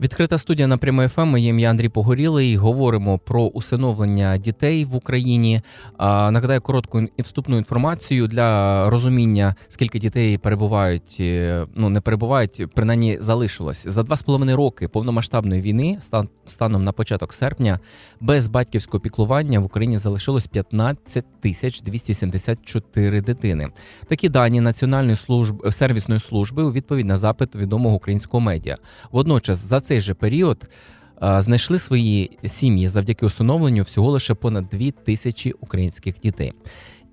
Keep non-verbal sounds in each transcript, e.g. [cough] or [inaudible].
Відкрита студія на прямий ФМ. Моє ім'я Андрій Погорілий. Говоримо про усиновлення дітей в Україні. Нагадаю коротку і вступну інформацію для розуміння, скільки дітей перебувають, е, ну не перебувають, принаймні залишилось за два з половиною роки повномасштабної війни, стан- станом на початок серпня, без батьківського піклування в Україні залишилось 15 тисяч 274 дитини. Такі дані Національної служби сервісної служби у відповідь на запит відомого українського медіа. Водночас за цей же період знайшли свої сім'ї завдяки усиновленню всього лише понад дві тисячі українських дітей.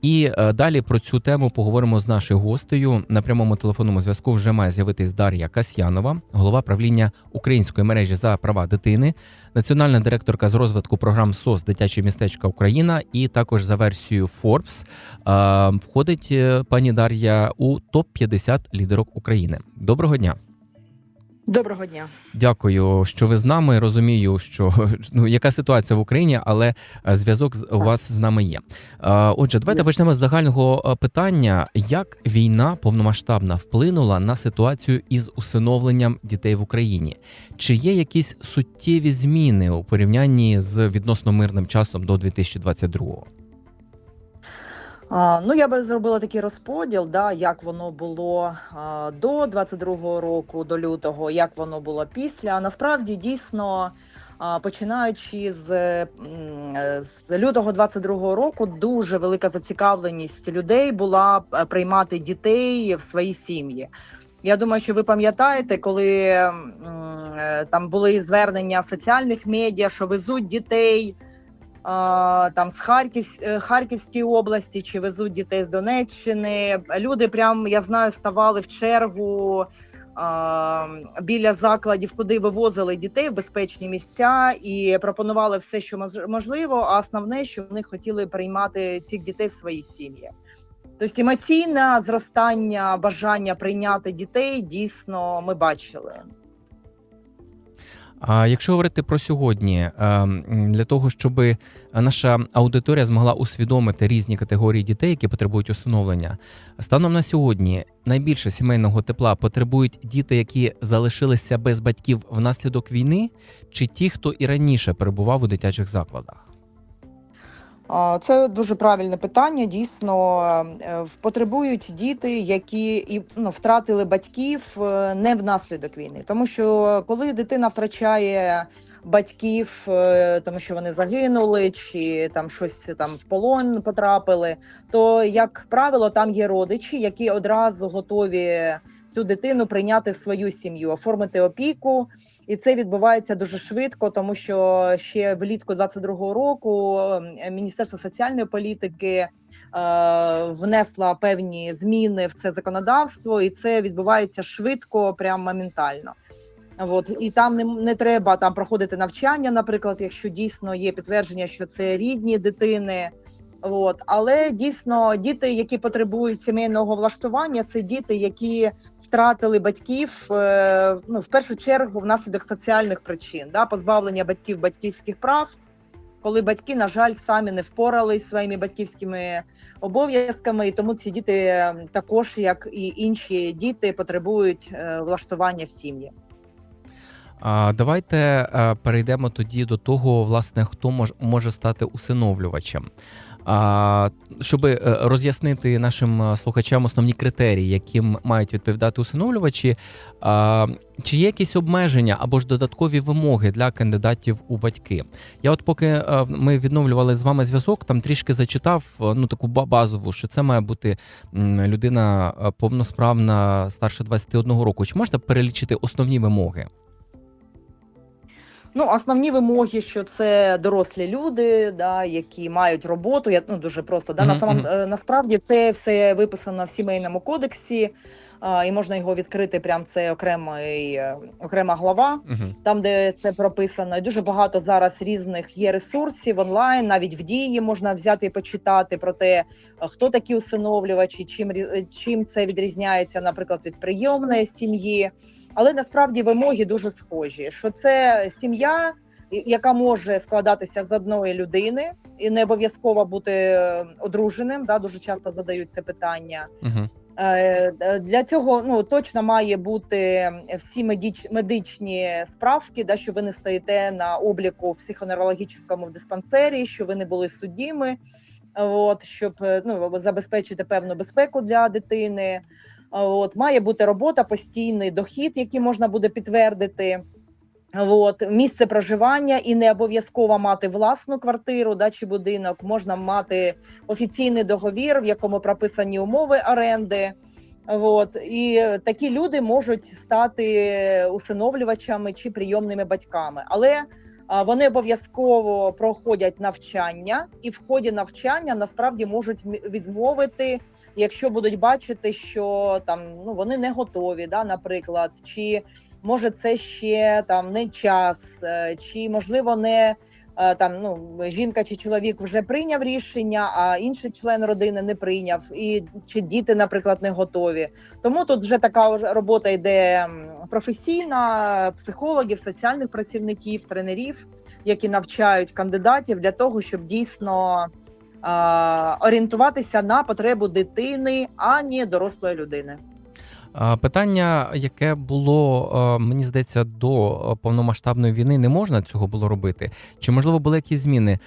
І далі про цю тему поговоримо з нашою гостею. На прямому телефонному зв'язку вже має з'явитись Дар'я Касьянова, голова правління української мережі за права дитини, національна директорка з розвитку програм СОС Дитяче містечка Україна, і також за версією Forbes входить е, пані Дар'я у топ 50 лідерок України. Доброго дня. Доброго дня. Дякую, що ви з нами. Розумію, що [laughs] ну яка ситуація в Україні, але е, зв'язок з- у вас з нами є. Е, Отже, давайте почнемо з загального е, питання: як війна повномасштабна вплинула на ситуацію із усиновленням дітей в Україні? Чи є якісь суттєві зміни у порівнянні з відносно мирним часом до 2022-го? Ну я би зробила такий розподіл, да, як воно було до 22-го року, до лютого, як воно було після. Насправді дійсно. Починаючи з, з лютого 22-го року, дуже велика зацікавленість людей була е, приймати дітей в свої сім'ї. Я думаю, що ви пам'ятаєте, коли е, там були звернення в соціальних медіа, що везуть дітей там з Харків, е, Харківської області чи везуть дітей з Донеччини. Люди прям я знаю, ставали в чергу біля закладів, куди вивозили дітей в безпечні місця і пропонували все, що мож- можливо. А основне, що вони хотіли приймати цих дітей в свої сім'ї. Тобто емоційне зростання, бажання прийняти дітей дійсно ми бачили. А якщо говорити про сьогодні, ем, для того, щоб наша аудиторія змогла усвідомити різні категорії дітей, які потребують усиновлення, станом на сьогодні найбільше сімейного тепла потребують діти, які залишилися без батьків внаслідок війни, чи ті, хто і раніше перебував у дитячих закладах? Це дуже правильне питання. Дійсно е, потребують діти, які і ну, втратили батьків е, не внаслідок війни, тому що коли дитина втрачає батьків, е, тому що вони загинули, чи там щось там в полон потрапили, то як правило там є родичі, які одразу готові цю дитину прийняти в свою сім'ю, оформити опіку. І це відбувається дуже швидко, тому що ще влітку 22-го року Міністерство соціальної політики е, внесло певні зміни в це законодавство, і це відбувається швидко, прям моментально. От і там не, не треба там проходити навчання, наприклад, якщо дійсно є підтвердження, що це рідні дитини. От, але дійсно діти, які потребують сімейного влаштування, це діти, які втратили батьків е, ну, в першу чергу внаслідок соціальних причин, да, позбавлення батьків батьківських прав, коли батьки, на жаль, самі не впоралися зі своїми батьківськими обов'язками, і тому ці діти е, також, як і інші діти, потребують е, влаштування в сім'ї. Давайте е, перейдемо тоді до того, власне, хто мож, може стати усиновлювачем. Щоб е, роз'яснити нашим е, слухачам основні критерії, яким мають відповідати усиновлювачі, чи є якісь обмеження або ж додаткові вимоги для кандидатів у батьки? Я, от поки ми відновлювали з вами зв'язок, там трішки зачитав ну таку ба- базову, що це має бути людина повносправна старше 21 року. Чи можете перелічити основні вимоги? Ну, основні вимоги, що це дорослі люди, да, які мають роботу. Я ну дуже просто да на самом е, насправді це все виписано в сімейному кодексі, і можна його відкрити. Прям це окремий е, окрема глава. Угу. там, де це прописано. І дуже багато зараз різних є ресурсів онлайн, навіть в дії можна взяти і почитати про те, хто такі усиновлювачі, чим чим це відрізняється, наприклад, від прийомної сім'ї. Але насправді вимоги дуже схожі. Що це сім'я, яка може складатися з одної людини, і не обов'язково бути е, одруженим. Да, дуже часто задають це питання. Е, е, Для цього ну точно має бути всі медич, медичні справки, да, що ви не стоїте на обліку в психоневрологічному диспансері, що ви не були суддями, от щоб е, ну забезпечити певну безпеку для дитини. От має бути робота, постійний дохід, який можна буде підтвердити. От місце проживання і не обов'язково мати власну квартиру да, чи будинок. Можна мати офіційний договір, в якому прописані умови оренди. От і такі люди можуть стати усиновлювачами чи прийомними батьками, але вони обов'язково проходять навчання, і в ході навчання насправді можуть відмовити, якщо будуть бачити, що там ну вони не готові, да, наприклад, чи може це ще там не час, е, чи можливо не е, там ну жінка чи чоловік вже прийняв рішення, а інший член родини не прийняв, і чи діти, наприклад, не готові. Тому тут вже така робота йде професійна психологів, соціальних працівників, тренерів, які навчають кандидатів для того, щоб дійсно. е, Орієнтуватися на потребу дитини, а не дорослої людини. Питання, яке було, мені здається, до повномасштабної війни, не можна цього було робити. Чи можливо були якісь зміни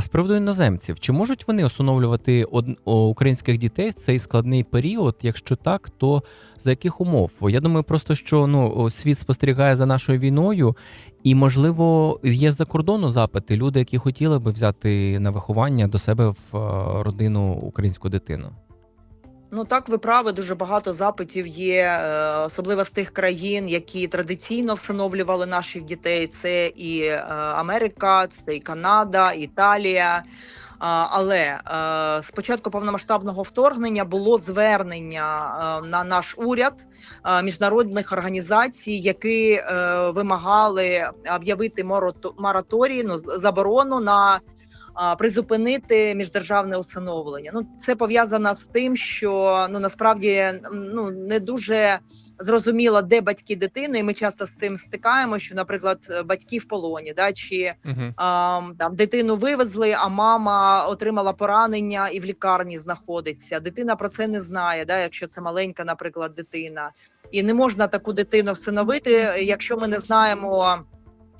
з приводу іноземців? Чи можуть вони усиновлювати українських дітей в цей складний період? Якщо так, то за яких умов? Я думаю, просто що ну світ спостерігає за нашою війною, і можливо є з-за кордону запити люди, які хотіли би взяти на виховання до себе в родину українську дитину. Ну так ви праві, дуже багато запитів є, е, особливо з тих країн, які традиційно всиновлювали наших дітей. Це і е, Америка, це і Канада, Італія. Але е, з початку повномасштабного вторгнення було звернення на наш уряд міжнародних організацій, які вимагали об'явити мораторій, ну, заборону на призупинити міждержавне усиновлення. Ну це пов'язано з тим, що ну насправді ну не дуже зрозуміло, де батьки дитини. І ми часто з цим стикаємо, що, наприклад, батьки в полоні, да чи Угу. а, там дитину вивезли, а мама отримала поранення і в лікарні знаходиться. Дитина про це не знає, да, якщо це маленька, наприклад, дитина, і не можна таку дитину всиновити, якщо ми не знаємо.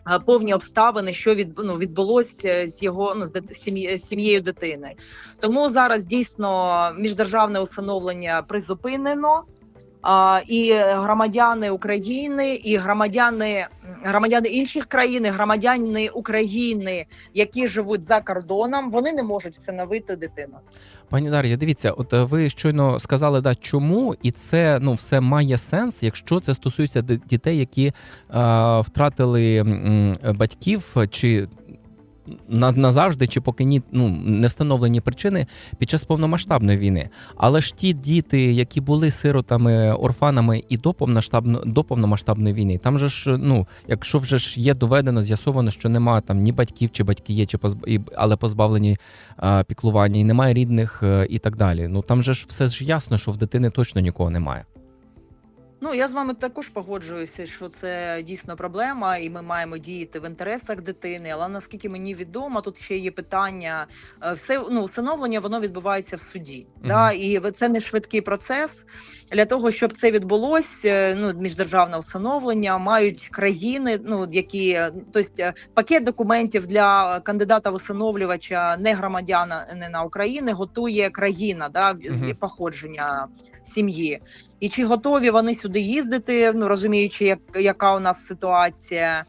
А, Повні обставини, що від, ну, відбулося з його ну з сім'єю дитини, тому зараз дійсно міждержавне усиновлення призупинено. І громадяни України, і громадяни громадяни інших країн, громадяни України, які живуть за кордоном, вони не можуть всиновити дитину. Пані Дар'я, дивіться, от е, ви щойно сказали, да, чому, і це ну все має сенс, якщо це стосується дітей, які е, втратили батьків чи. На- Назавжди, чи поки ні, ну не встановлені причини під час повномасштабної війни. Але ж ті діти, які були сиротами, орфанами і до повномасштабно до повномасштабної війни, там же ж ну, якщо вже ж є доведено, з'ясовано, що немає там ні батьків, чи батьки є, чи позб... але позбавлені а, піклування, і немає рідних е, і так далі. Ну там же ж все ж ясно, що в дитини точно нікого немає. Ну я з вами також погоджуюся, що це дійсно проблема, і ми маємо діяти в інтересах дитини. Але наскільки мені відомо, тут ще є питання. е, Все ну усиновлення воно відбувається в суді. Мгм. Да, і це не швидкий процес. Для того щоб це відбулося, ну міждержавне усиновлення мають країни, ну які е, тобто е, пакет документів для кандидата в усиновлювача не громадянина України готує країна, да з походження сім'ї. І чи готові вони сюди їздити, ну розуміючи, як яка у нас ситуація,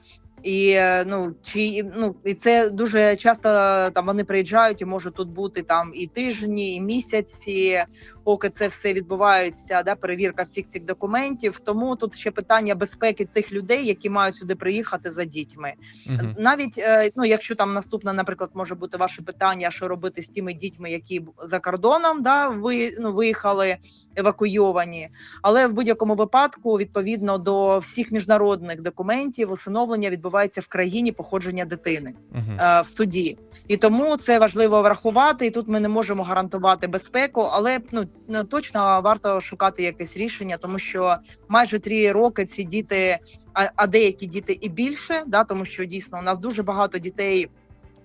і ну чи ну і це дуже часто там вони приїжджають і можуть тут бути там і тижні, і місяці, поки це все відбувається, да, перевірка всіх цих документів. Тому тут ще питання безпеки тих людей, які мають сюди приїхати за дітьми. Угу. Навіть е, ну, якщо там наступне, наприклад, може бути ваше питання, що робити з тими дітьми, які за кордоном, да, ви ну виїхали евакуйовані. Але в будь-якому випадку, відповідно до всіх міжнародних документів, усиновлення відбувається в країні походження дитини е, в суді, і тому це важливо врахувати. І тут ми не можемо гарантувати безпеку, але ну, точно варто шукати якесь рішення, тому що майже три роки ці діти, а, а деякі діти і більше, да, тому що дійсно у нас дуже багато дітей.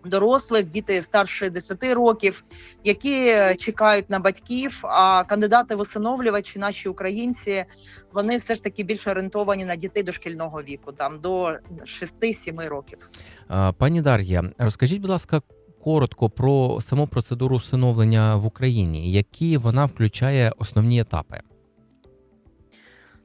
Дорослих, діти старше 10 років, які чекають на батьків. А кандидати в усиновлювачі, наші українці, вони все ж таки більш орієнтовані на дітей дошкільного віку, там до 6-7 років. Пані Дар'я, розкажіть, будь ласка, коротко про саму процедуру усиновлення в Україні, які вона включає основні етапи.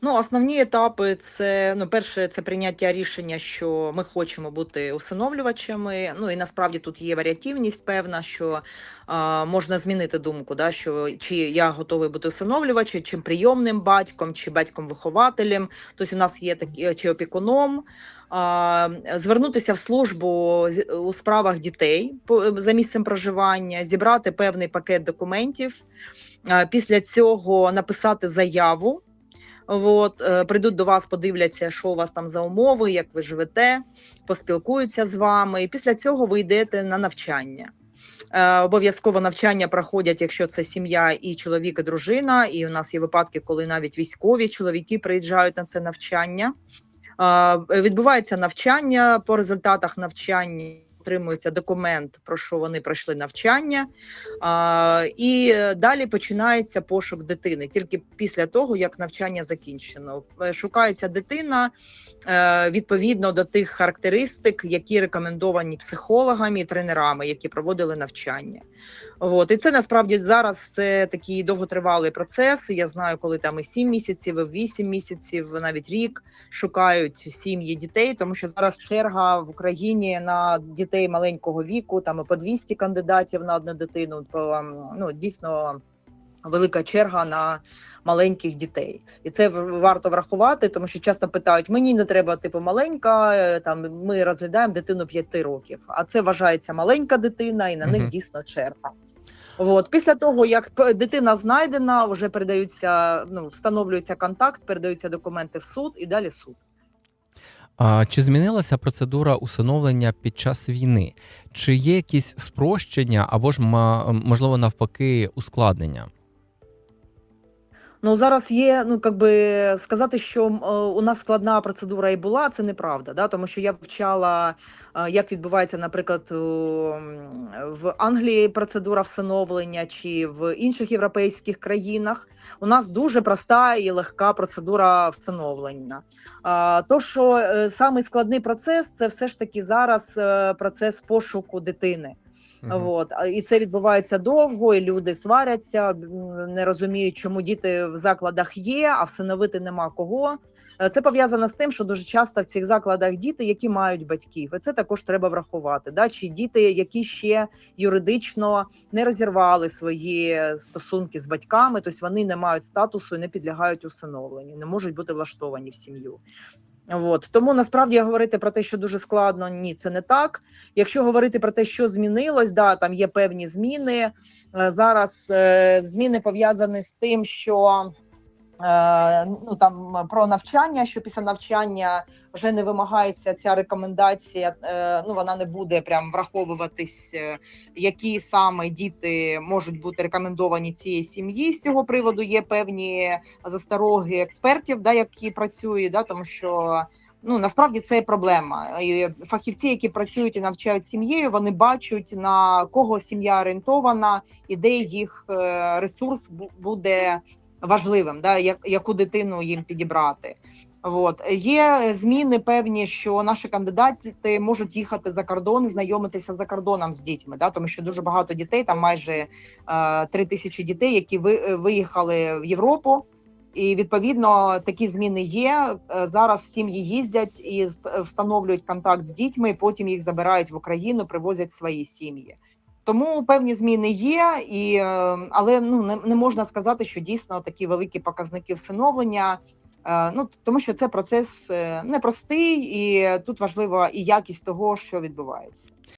Ну, основні етапи це ну, перше, це прийняття рішення, що ми хочемо бути усиновлювачами. Ну і насправді тут є варіативність певна, що а, можна змінити думку, да, що чи я готовий бути усиновлювачем, чи прийомним батьком, чи батьком-вихователем. Тобто у нас є такі чи опікуном. Звернутися в службу у справах дітей за місцем проживання, зібрати певний пакет документів. Після цього написати заяву. От, е, прийдуть до вас, подивляться, що у вас там за умови, як ви живете, поспілкуються з вами. І після цього ви йдете на навчання. Е, обов'язково навчання проходять, якщо це сім'я і чоловік, і дружина. І у нас є випадки, коли навіть військові чоловіки приїжджають на це навчання. Е, відбувається навчання. По результатах навчання отримується документ, про що вони пройшли навчання. А, і е, далі починається пошук дитини тільки після того, як навчання закінчено. Е, Шукається дитина е, відповідно до тих характеристик, які рекомендовані психологами і тренерами, які проводили навчання. От. І це насправді зараз це такий довготривалий процес. Я знаю, коли там і 7 місяців, і 8 місяців, навіть рік шукають сім'ї дітей, тому що зараз черга в Україні на дітей маленького віку, там і по 200 кандидатів на одну дитину. То ну дійсно велика черга на маленьких дітей, і це варто врахувати, тому що часто питають: мені не треба типу маленька. е, Там ми розглядаємо дитину 5 років, а це вважається маленька дитина, і на них дійсно черга. От після того, як дитина знайдена, вже передаються, ну встановлюється контакт, передаються документи в суд і далі суд. А чи змінилася процедура усиновлення під час війни? Чи є якісь спрощення або ж можливо навпаки ускладнення? Ну зараз є, ну как би сказати, що е, у нас складна процедура і була, це неправда. Да? Тому що я вивчала, е, як відбувається, наприклад, в Англії процедура всиновлення чи в інших європейських країнах. У нас дуже проста і легка процедура всиновлення. А, То, що е, самий складний процес, це все ж таки зараз процес пошуку дитини. Мгм. От і це відбувається довго, і люди сваряться, не розуміють, чому діти в закладах є, а всиновити нема кого. Е, Це пов'язано з тим, що дуже часто в цих закладах діти, які мають батьків, і це також треба врахувати. Да? Чи діти, які ще юридично не розірвали свої стосунки з батьками, тобто вони не мають статусу і не підлягають усиновленню, не можуть бути влаштовані в сім'ю. От тому насправді говорити про те, що дуже складно, ні, це не так. Якщо говорити про те, що змінилось, да, там є певні зміни. Е, Зараз е, зміни пов'язані з тим, що ну там про навчання, що після навчання вже не вимагається ця рекомендація. е, Ну вона не буде прям враховуватись, е, які саме діти можуть бути рекомендовані цієї сім'ї. З цього приводу є певні застороги експертів, да, які працюють, да, тому що. Ну насправді це проблема. І фахівці, які працюють і навчають сім'єю, вони бачать на кого сім'я орієнтована, і де їх е, ресурс буде важливим, да, як, яку дитину їм підібрати. От є зміни певні, що наші кандидати можуть їхати за кордон, знайомитися за кордоном з дітьми, да, тому що дуже багато дітей, там майже е, три тисячі дітей, які ви, виїхали в Європу. І відповідно такі зміни є. Е, Зараз сім'ї їздять і встановлюють контакт з дітьми, і потім їх забирають в Україну, привозять свої сім'ї. Тому певні зміни є, і, е, але ну не, не можна сказати, що дійсно такі великі показники всиновлення. Е, Ну тому що це процес е, непростий, і тут важлива і якість того, що відбувається.